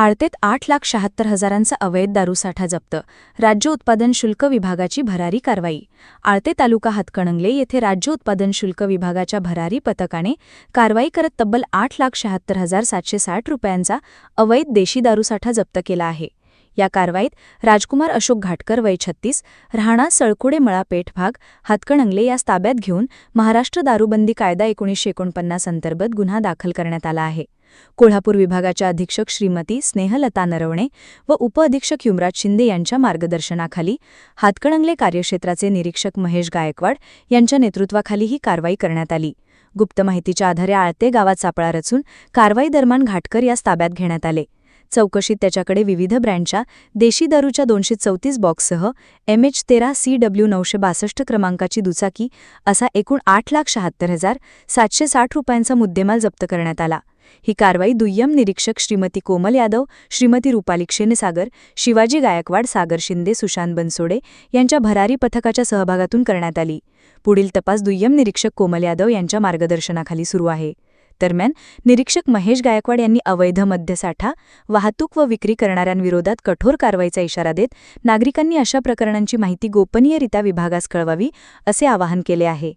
आळतेत आठ लाख शहात्तर हजारांचा अवैध दारूसाठा जप्त. राज्य उत्पादन शुल्क विभागाची भरारी कारवाई. आळते तालुका हातकणंगले येथे राज्य उत्पादन शुल्क विभागाच्या भरारी पथकाने कारवाई करत तब्बल आठ लाख शहात्तर हजार सातशे साठ रुपयांचा अवैध देशी दारूसाठा जप्त केला आहे. या कारवाईत राजकुमार अशोक घाटकर वय छत्तीस राहणा सळकुडे मळापेठ भाग हातकणंगले यास ताब्यात घेऊन महाराष्ट्र दारूबंदी कायदा एकोणीसशे एकोणपन्नास अंतर्गत गुन्हा दाखल करण्यात आला आहे. कोल्हापूर विभागाच्या अधीक्षक श्रीमती स्नेहलता नरवणे व उपअधीक्षक युमराज शिंदे यांच्या मार्गदर्शनाखाली हातकणंगले कार्यक्षेत्राचे निरीक्षक महेश गायकवाड यांच्या नेतृत्वाखाली ही कारवाई करण्यात आली. गुप्त माहितीच्या आधारे आळते गावात सापळा रचून कारवाई दरम्यान घाटकर यास ताब्यात घेण्यात आले. चौकशीत त्याच्याकडे विविध ब्रँडच्या देशी दारूच्या दोनशे चौतीस बॉक्ससह एम एच तेरा सी डब्ल्यू नऊशे बासष्ट क्रमांकाची दुचाकी असा एकूण आठ लाख शहात्तर हजार सातशे साठ रुपयांचा मुद्देमाल जप्त करण्यात आला. ही कारवाई दुय्यम निरीक्षक श्रीमती कोमल यादव श्रीमती रुपाली क्षीणसागर शिवाजी गायकवाड सागर शिंदे सुशांत बनसोडे यांच्या भरारी पथकाच्या सहभागातून करण्यात आली. पुढील तपास दुय्यम निरीक्षक कोमल यादव यांच्या मार्गदर्शनाखाली सुरू आहे. दरम्यान निरीक्षक महेश गायकवाड यांनी अवैध मद्यसाठा वाहतूक व विक्री करणाऱ्यांविरोधात कठोर कारवाईचा इशारा देत नागरिकांनी अशा प्रकरणांची माहिती गोपनीयरित्या विभागास कळवावी असे आवाहन केले आहे.